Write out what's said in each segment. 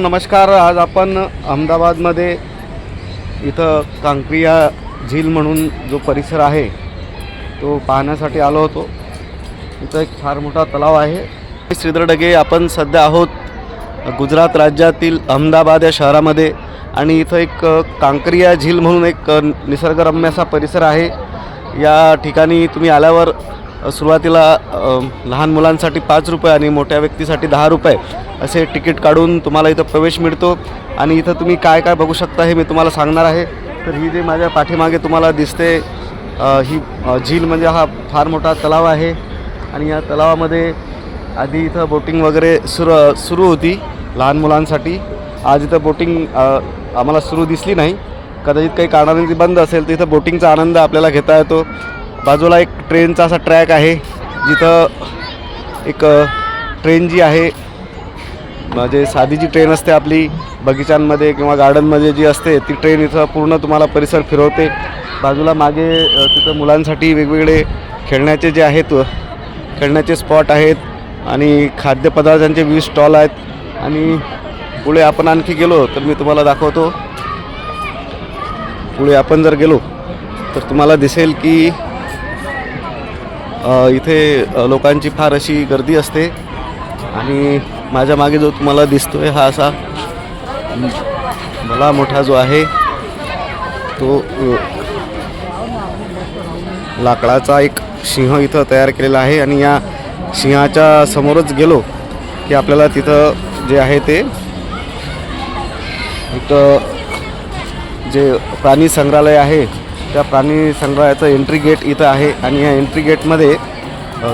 नमस्कार आज आपण अहमदाबादमध्ये इथं कांक्रिया झील म्हणून जो परिसर आहे तो पाहण्यासाठी आलो होतो. इथं एक फार मोठा तलाव आहे. श्रीधर डगे आपण सध्या आहोत गुजरात राज्यातील अहमदाबाद या शहरामध्ये आणि इथं एक कांक्रिया झील म्हणून एक निसर्गरम्य असा परिसर आहे. या ठिकाणी तुम्ही आल्यावर सुरुवातीला लहान मुलांसाठी पाच रुपये आणि मोठ्या व्यक्तीसाठी दहा रुपये असे तिकीट काढून तुम्हाला इथं प्रवेश मिळतो. आणि इथं तुम्ही काय काय बघू शकता हे मी तुम्हाला सांगणार आहे. तर ही जे माझ्या पाठीमागे तुम्हाला दिसते ही झील म्हणजे हा फार मोठा तलाव आहे. आणि या तलावामध्ये आधी इथं बोटिंग वगैरे सुरू सुरू होती लहान मुलांसाठी. आज इथं बोटिंग आम्हाला सुरू दिसली नाही. कदाचित काही कारणाने ती बंद असेल तर इथं बोटिंगचा आनंद आपल्याला घेता येतो. बाजूला एक ट्रेनचा असा ट्रॅक आहे. जिथं एक ट्रेन जी आहे म्हणजे साधी जी ट्रेन असते आपली बगीचांमध्ये किंवा गार्डनमध्ये जी असते ती ट्रेन इथं पूर्ण तुम्हाला परिसर फिरवते. बाजूला मागे तिथं मुलांसाठी वेगवेगळे खेळण्याचे जे आहेत खेळण्याचे स्पॉट आहेत आणि खाद्यपदार्थांचे विविध स्टॉल आहेत. आणि पुढे आपण आणखी गेलो तर मी तुम्हाला दाखवतो. पुढे आपण जर गेलो तर तुम्हाला दिसेल की इथे लोकांची फार अशी गर्दी असते. आणि माझ्या मागे जो तुम्हाला दिसतोय हा असा मला मोठा जो आहे तो लाकडाचा एक सिंह इथं तयार केलेला आहे. आणि या सिंहाच्या समोरच गेलो की आपल्याला तिथं जे आहे ते इथं जे प्राणी संग्रहालय आहे त्या प्राणी संग्रहालयाचं एंट्री गेट इथं आहे आणि या एंट्री गेटमध्ये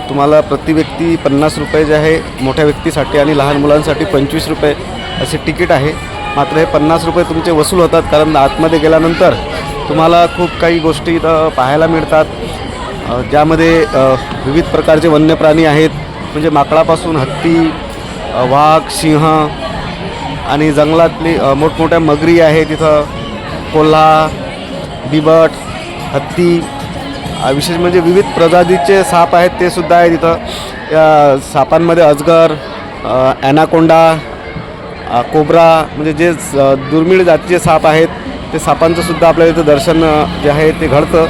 तुम्हाला प्रति व्यक्ती पन्नास रुपये जे आहे मोठ्या व्यक्तीसाठी आणि लहान मुलांसाठी पंचवीस रुपये असे तिकीट आहे. मात्र हे पन्नास रुपये तुमचे वसूल होतात कारण आतमध्ये गेल्यानंतर तुम्हाला खूप काही गोष्टी इथं पाहायला मिळतात. ज्यामध्ये विविध प्रकारचे वन्य प्राणी आहेत. म्हणजे माकडापासून हत्ती वाघ सिंह आणि जंगलातली मोठमोठ्या मगरी आहेत तिथं कोल्हा बिबट हत्ती विशेष म्हणजे विविध प्रजातीचे साप आहेत ते सुद्धा आहेत इथं. या सापांमध्ये अजगर ॲनाकोंडा कोबरा म्हणजे जे स- दुर्मिळ जातीचे साप आहेत ते सापांचं सुद्धा आपल्याला इथं दर्शन जे आहे ते घडतं.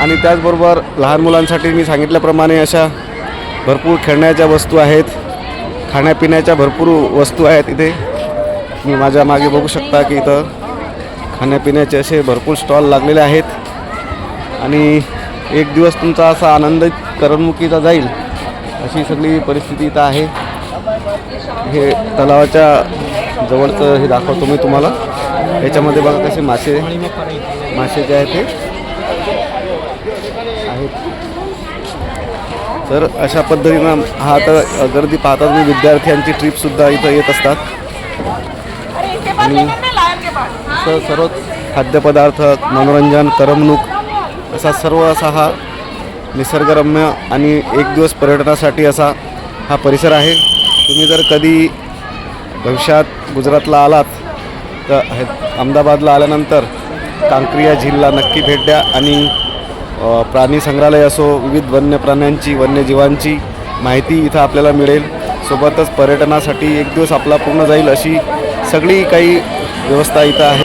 आणि त्याचबरोबर लहान मुलांसाठी मी सांगितल्याप्रमाणे अशा भरपूर खेळण्याच्या वस्तू आहेत. खाण्यापिण्याच्या भरपूर वस्तू आहेत इथे. तुम्ही माझ्या मागे बघू शकता की इथं खाण्यापिण्याचे असे भरपूर स्टॉल लागलेले आहेत. आणि एक दिवस तुमचा असा आनंदित करमणुकीचा जाईल अशी सगळी परिस्थिती इथं आहे. हे तलावाच्या जवळचं हे दाखवतो मी तुम्हाला. याच्यामध्ये बघा कसे मासे मासे जे आहेत ते आहेत. तर अशा पद्धतीनं हा आता गर्दी पाहता तुम्ही विद्यार्थ्यांची ट्रिपसुद्धा इथं येत असतात. आणि असं सर्व खाद्यपदार्थ मनोरंजन करमणूक असा सर्व असा हा निसर्गरम्य आणि एक दिवस पर्यटनासाठी असा हा परिसर आहे. तुम्ही जर कधी भविष्यात गुजरातला आलात तर हे अहमदाबादला आल्यानंतर कांक्रिया झीलला नक्की भेट द्या आणि प्राणी संग्रहालय असो विविध वन्य प्राण्यांची वन्यजीवांची माहिती इथं आपल्याला मिळेल. सोबतच पर्यटनासाठी एक दिवस आपला पूर्ण जाईल अशी सगळी काही व्यवस्था इथं आहे.